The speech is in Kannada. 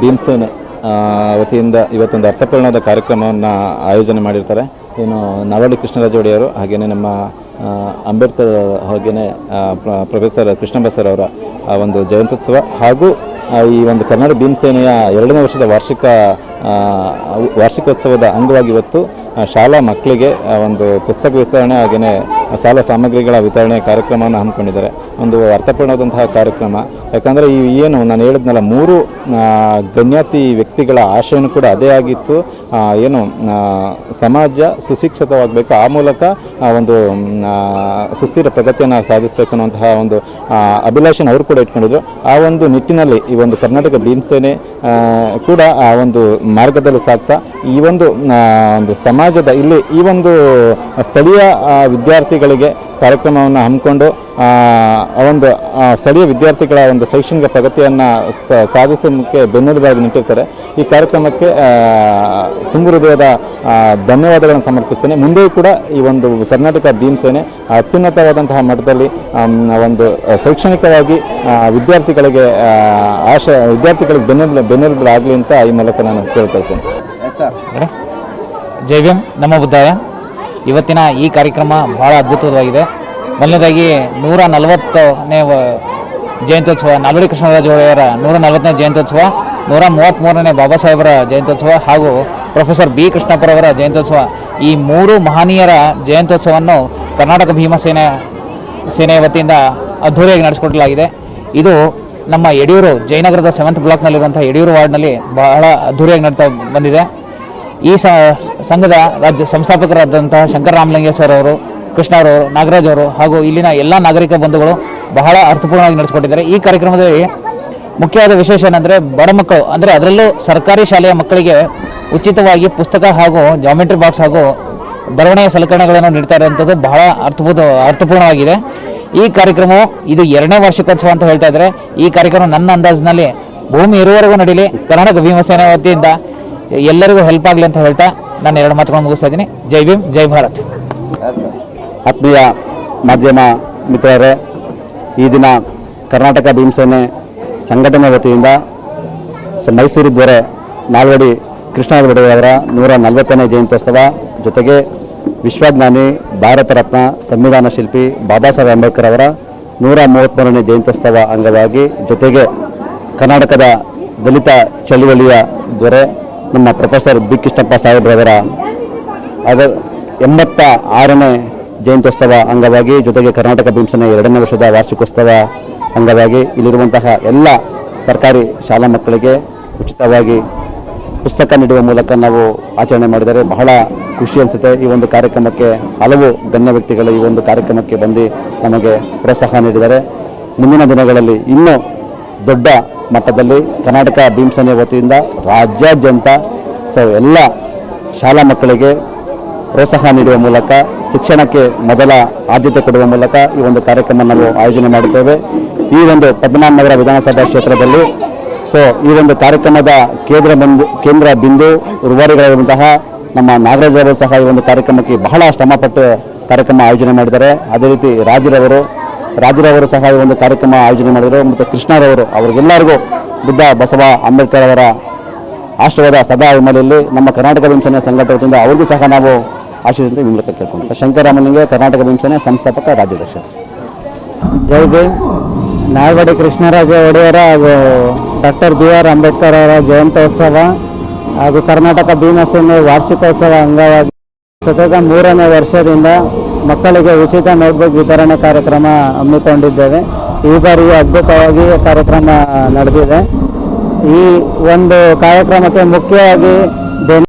ಭೀಮಸೇನೆ ಆ, ವತಿಯಿಂದ ಇವತ್ತೊಂದು ಅರ್ಥಪೂರ್ಣವಾದ ಕಾರ್ಯಕ್ರಮವನ್ನು ಆಯೋಜನೆ ಮಾಡಿರ್ತಾರೆ. ಏನು ನವಳ್ಳಿ ಕೃಷ್ಣರಾಜ ಒಡೆಯರು ಹಾಗೆಯೇ ನಮ್ಮ ಆ, ಅಂಬೇಡ್ಕರ್ ಹಾಗೆಯೇ ಪ್ರ- ಪ್ರೊಫೆಸರ್ ಕೃಷ್ಣ ಬಸರ್ ಅವರ ಆ ಒಂದು ಜಯಂತ್ಯುತ್ಸವ ಹಾಗೂ ಈ ಒಂದು ಕನ್ನಡ ಭೀಮಸೇನೆಯ ಎರಡನೇ ವರ್ಷದ ವಾರ್ಷಿಕ ವಾರ್ಷಿಕೋತ್ಸವದ ಅಂಗವಾಗಿ ಇವತ್ತು ಆ, ಶಾಲಾ ಮಕ್ಕಳಿಗೆ ಒಂದು ಪುಸ್ತಕ ವಿಸ್ತರಣೆ ಹಾಗೆಯೇ ಶಾಲಾ ಸಾಮಗ್ರಿಗಳ ವಿತರಣೆ ಕಾರ್ಯಕ್ರಮವನ್ನು ಹಮ್ಮಿಕೊಂಡಿದ್ದಾರೆ. ಒಂದು ಅರ್ಥಪೂರ್ಣವಾದಂತಹ ಕಾರ್ಯಕ್ರಮ. ಯಾಕಂದರೆ ಈ ಏನು ನಾನು ಹೇಳಿದ್ನಲ್ಲ ಮೂರು ಗಣ್ಯಾತಿ ವ್ಯಕ್ತಿಗಳ ಆಶಯನೂ ಕೂಡ ಅದೇ ಆಗಿತ್ತು. ಏನು ಸಮಾಜ ಸುಶಿಕ್ಷಿತವಾಗಬೇಕು. ಆ ಮೂಲಕ ಒಂದು ಸುಸ್ಥಿರ ಪ್ರಗತಿಯನ್ನು ಸಾಧಿಸಬೇಕು ಅನ್ನುವಂತಹ ಒಂದು ಅಭಿಲಾಷೆನ ಅವರು ಕೂಡ ಇಟ್ಕೊಂಡಿದ್ರು. ಆ ಒಂದು ನಿಟ್ಟಿನಲ್ಲಿ ಈ ಒಂದು ಕರ್ನಾಟಕ ಭೀಮಸೇನೆ ಕೂಡ ಆ ಒಂದು ಮಾರ್ಗದಲ್ಲಿ ಸಾಗ್ತಾ ಈ ಒಂದು ಒಂದು ಸಮಾಜದ ಇಲ್ಲಿ ಈ ಒಂದು ಸ್ಥಳೀಯ ಆ, ವಿದ್ಯಾರ್ಥಿಗಳಿಗೆ ಕಾರ್ಯಕ್ರಮವನ್ನು ಹಮ್ಮಿಕೊಂಡು ಒಂದು ಸ್ಥಳೀಯ ವಿದ್ಯಾರ್ಥಿಗಳ ಒಂದು ಶೈಕ್ಷಣಿಕ ಪ್ರಗತಿಯನ್ನು ಸಾಧಿಸೋಕ್ಕೆ ಬೆನ್ನೆಲುಬಾಗಿ ನಿಂತಿರ್ತಾರೆ. ಈ ಕಾರ್ಯಕ್ರಮಕ್ಕೆ ತುಂಬ ಹೃದಯದ ಧನ್ಯವಾದಗಳನ್ನು ಸಮರ್ಪಿಸ್ತೇನೆ. ಮುಂದೆಯೂ ಕೂಡ ಈ ಒಂದು ಕರ್ನಾಟಕ ಭೀಮಸೇನೆ ಅತ್ಯುನ್ನತವಾದಂತಹ ಮಟ್ಟದಲ್ಲಿ ಒಂದು ಶೈಕ್ಷಣಿಕವಾಗಿ ವಿದ್ಯಾರ್ಥಿಗಳಿಗೆ ಆಶ, ವಿದ್ಯಾರ್ಥಿಗಳಿಗೆ ಬೆನ್ನೆಲು ಬೆನ್ನೆಲುಬಾಗಲಿ ಅಂತ ಈ ಮೂಲಕ ನಾನು ಕೇಳ್ಕೊಳ್ತೇನೆ. ಮೇಡಮ್? ಜೈ ನಮ್ಮ ಬುದ್ಧಾಯ ಇವತ್ತಿನ ಈ ಕಾರ್ಯಕ್ರಮ ಬಹಳ ಅದ್ಭುತವಾಗಿದೆ. ಮೊದಲನೇದಾಗಿ ನೂರ ನಲವತ್ತನೇ ಜಯಂತ್ಯೋತ್ಸವ, ನಾಲ್ವಡಿ ಕೃಷ್ಣರಾಜ ಒಡೆಯರ ನೂರ ನಲವತ್ತನೇ ಜಯಂತ್ಯೋತ್ಸವ, ನೂರ ಮೂವತ್ತ್ಮೂರನೇ ಬಾಬಾ ಸಾಹೇಬರ ಜಯಂತ್ಯೋತ್ಸವ ಹಾಗೂ ಪ್ರೊಫೆಸರ್ ಬಿ ಕೃಷ್ಣಪ್ಪರವರ ಜಯಂತ್ಯೋತ್ಸವ. ಈ ಮೂರು ಮಹನೀಯರ ಜಯಂತ್ಯೋತ್ಸವವನ್ನು ಕರ್ನಾಟಕ ಭೀಮಸೇನೆ ಸೇನೆಯ ವತಿಯಿಂದ ಅದ್ಧೂರಿಯಾಗಿ ನಡೆಸಿಕೊಡಲಾಗಿದೆ. ಇದು ನಮ್ಮ ಯಡಿಯೂರು ಜಯನಗರದ ಸೆವೆಂತ್ ಬ್ಲಾಕ್ನಲ್ಲಿರುವಂಥ ಯಡಿಯೂರು ವಾರ್ಡ್ನಲ್ಲಿ ಬಹಳ ಅದ್ಧೂರಿಯಾಗಿ ನಡ್ತಾ ಬಂದಿದೆ. ಈ ಸಂಘದ ರಾಜ್ಯ ಸಂಸ್ಥಾಪಕರಾದಂತಹ ಶಂಕರ ರಾಮಲಿಂಗ ಸರ್ ಅವರು, ಕೃಷ್ಣ ಅವರು, ನಾಗರಾಜ್ ಅವರು ಹಾಗೂ ಇಲ್ಲಿನ ಎಲ್ಲ ನಾಗರಿಕ ಬಂಧುಗಳು ಬಹಳ ಅರ್ಥಪೂರ್ಣವಾಗಿ ನಡೆಸಿಕೊಟ್ಟಿದ್ದಾರೆ. ಈ ಕಾರ್ಯಕ್ರಮದಲ್ಲಿ ಮುಖ್ಯವಾದ ವಿಶೇಷ ಏನಂದರೆ ಬಡ ಮಕ್ಕಳು, ಅಂದರೆ ಅದರಲ್ಲೂ ಸರ್ಕಾರಿ ಶಾಲೆಯ ಮಕ್ಕಳಿಗೆ ಉಚಿತವಾಗಿ ಪುಸ್ತಕ ಹಾಗೂ ಜಾಮೆಟ್ರಿ ಬಾಕ್ಸ್ ಹಾಗೂ ಬರವಣಿಗೆ ಸಲಕರಣೆಗಳನ್ನು ನೀಡ್ತಾ ಇರುವಂಥದ್ದು ಬಹಳ ಅರ್ಥಪೂರ್ಣ, ಅರ್ಥಪೂರ್ಣವಾಗಿದೆ. ಈ ಕಾರ್ಯಕ್ರಮವು ಇದು ಎರಡನೇ ವಾರ್ಷಿಕೋತ್ಸವ ಅಂತ ಹೇಳ್ತಾ ಇದ್ದಾರೆ. ಈ ಕಾರ್ಯಕ್ರಮ ನನ್ನ ಅಂದಾಜಿನಲ್ಲಿ ಭೂಮಿ ಇರುವವರೆಗೂ ನಡೀಲಿ. ಕರ್ನಾಟಕ ಭೀಮಸೇನೆ ವತಿಯಿಂದ ಎಲ್ಲರಿಗೂ ಹೆಲ್ಪ್ ಆಗಲಿ ಅಂತ ಹೇಳ್ತಾ ನಾನು ಎರಡು ಮಾತುಗಳನ್ನು ಮುಗಿಸ್ತಾ ಇದ್ದೀನಿ. ಜೈ ಭೀಮ್, ಜೈ ಭಾರತ್. ಆತ್ಮೀಯ ಮಾಧ್ಯಮ ಮಿತ್ರರೇ, ಈ ದಿನ ಕರ್ನಾಟಕ ಭೀಮಸೇನೆ ಸಂಘಟನೆ ವತಿಯಿಂದ ಮೈಸೂರು ದೊರೆ ನಾಲ್ವಡಿ ಕೃಷ್ಣರಾಜ ಒಡೆಯವರ ನೂರ ನಲವತ್ತನೇ ಜಯಂತ್ಯೋತ್ಸವ ಜೊತೆಗೆ ವಿಶ್ವಜ್ಞಾನಿ ಭಾರತ ರತ್ನ ಸಂವಿಧಾನ ಶಿಲ್ಪಿ ಬಾಬಾ ಸಾಹೇಬ್ ಅಂಬೇಡ್ಕರ್ ಅವರ ನೂರ ಮೂವತ್ತ್ಮೂರನೇ ಜಯಂತ್ಯೋತ್ಸವ ಅಂಗವಾಗಿ ಜೊತೆಗೆ ಕರ್ನಾಟಕದ ದಲಿತ ಚಳುವಳಿಯ ದೊರೆ ನಮ್ಮ ಪ್ರೊಫೆಸರ್ ಬಿ ಕೃಷ್ಣಪ್ಪ ಸಾಹೇಬ್ರವರ ಅದ ಎಂಬತ್ತ ಆರನೇ ಜಯಂತ್ಯೋತ್ಸವ ಅಂಗವಾಗಿ ಜೊತೆಗೆ ಕರ್ನಾಟಕ ಭೀಮಸೇನೆ ಎರಡನೇ ವರ್ಷದ ವಾರ್ಷಿಕೋತ್ಸವ ಅಂಗವಾಗಿ ಇಲ್ಲಿರುವಂತಹ ಎಲ್ಲ ಸರ್ಕಾರಿ ಶಾಲಾ ಮಕ್ಕಳಿಗೆ ಉಚಿತವಾಗಿ ಪುಸ್ತಕ ನೀಡುವ ಮೂಲಕ ನಾವು ಆಚರಣೆ ಮಾಡಿದರೆ ಬಹಳ ಖುಷಿ ಅನಿಸುತ್ತೆ. ಈ ಒಂದು ಕಾರ್ಯಕ್ರಮಕ್ಕೆ ಹಲವು ಗಣ್ಯ ವ್ಯಕ್ತಿಗಳು ಈ ಒಂದು ಕಾರ್ಯಕ್ರಮಕ್ಕೆ ಬಂದು ನಮಗೆ ಪ್ರೋತ್ಸಾಹ ನೀಡಿದ್ದಾರೆ ಮುಂದಿನ ದಿನಗಳಲ್ಲಿ ಇನ್ನೂ ದೊಡ್ಡ ಮಟ್ಟದಲ್ಲಿ ಕರ್ನಾಟಕ ಭೀಮಸೇನೆ ವತಿಯಿಂದ ರಾಜ್ಯಾದ್ಯಂತ ಸೊ ಎಲ್ಲ ಶಾಲಾ ಮಕ್ಕಳಿಗೆ ಪ್ರೋತ್ಸಾಹ ನೀಡುವ ಮೂಲಕ, ಶಿಕ್ಷಣಕ್ಕೆ ಮೊದಲ ಆದ್ಯತೆ ಕೊಡುವ ಮೂಲಕ ಈ ಒಂದು ಕಾರ್ಯಕ್ರಮ ನಾವು ಆಯೋಜನೆ ಮಾಡುತ್ತೇವೆ ಈ ಒಂದು ಪದ್ಮನಾಭ ನಗರ ವಿಧಾನಸಭಾ ಕ್ಷೇತ್ರದಲ್ಲಿ, ಸೊ ಈ ಒಂದು ಕಾರ್ಯಕ್ರಮದ ಕೇಂದ್ರ ಬಂದು, ಕೇಂದ್ರ ಬಿಂದು ರೂವಾರಿಗಳಾದಂತಹ ನಮ್ಮ ನಾಗರಾಜ್ ಅವರು ಸಹ ಈ ಒಂದು ಕಾರ್ಯಕ್ರಮಕ್ಕೆ ಬಹಳ ಶ್ರಮಪಟ್ಟು ಕಾರ್ಯಕ್ರಮ ಆಯೋಜನೆ ಮಾಡಿದ್ದಾರೆ. ಅದೇ ರೀತಿ ರಾಜರವರು ರಾಜರವರು ಸಹ ಈ ಒಂದು ಕಾರ್ಯಕ್ರಮ ಆಯೋಜನೆ ಮಾಡಿದರು ಮತ್ತು ಕೃಷ್ಣರವರು ಅವರಿಗೆಲ್ಲರಿಗೂ ಬುದ್ಧ ಬಸವ ಅಂಬೇಡ್ಕರ್ ಅವರ ಆಶೀರ್ವಾದ ಸದಾ ಹಿನ್ನೆಲೆಯಲ್ಲಿ ನಮ್ಮ ಕರ್ನಾಟಕ ವಿಂಚನೆ ಸಂಘಟನೆ ಅವರಿಗೂ ಸಹ ನಾವು ಆಶೀರ್ವಾದ ವಿಮೃತ ಕೇಳ್ಕೊಂಡು ಶಂಕರರಾಮಲಿಂಗೆ ಕರ್ನಾಟಕ ಭೀಮಸೇನೆ ಸಂಸ್ಥಾಪಕ ರಾಜ್ಯಾಧ್ಯಕ್ಷ. ಜೈ ಭೀಮ್. ಕೃಷ್ಣರಾಜ ಒಡೆಯರ ಹಾಗೂ ಡಾಕ್ಟರ್ ಬಿ ಆರ್ ಅಂಬೇಡ್ಕರ್ ಅವರ ಜಯಂತ್ಯೋತ್ಸವ ಹಾಗೂ ಕರ್ನಾಟಕ ಭೀಮಸೇನೆ ವಾರ್ಷಿಕೋತ್ಸವ ಅಂಗವಾಗಿ ಸತತ ಮೂರನೇ ವರ್ಷದಿಂದ ಮಕ್ಕಳಿಗೆ ಉಚಿತ ನೋಟ್ಬುಕ್ ವಿತರಣೆ ಕಾರ್ಯಕ್ರಮ ಹಮ್ಮಿಕೊಂಡಿದ್ದೇವೆ. ಈ ಬಾರಿ ಅದ್ಭುತವಾಗಿ ಕಾರ್ಯಕ್ರಮ ನಡೆದಿದೆ. ಈ ಒಂದು ಕಾರ್ಯಕ್ರಮಕ್ಕೆ ಮುಖ್ಯವಾಗಿ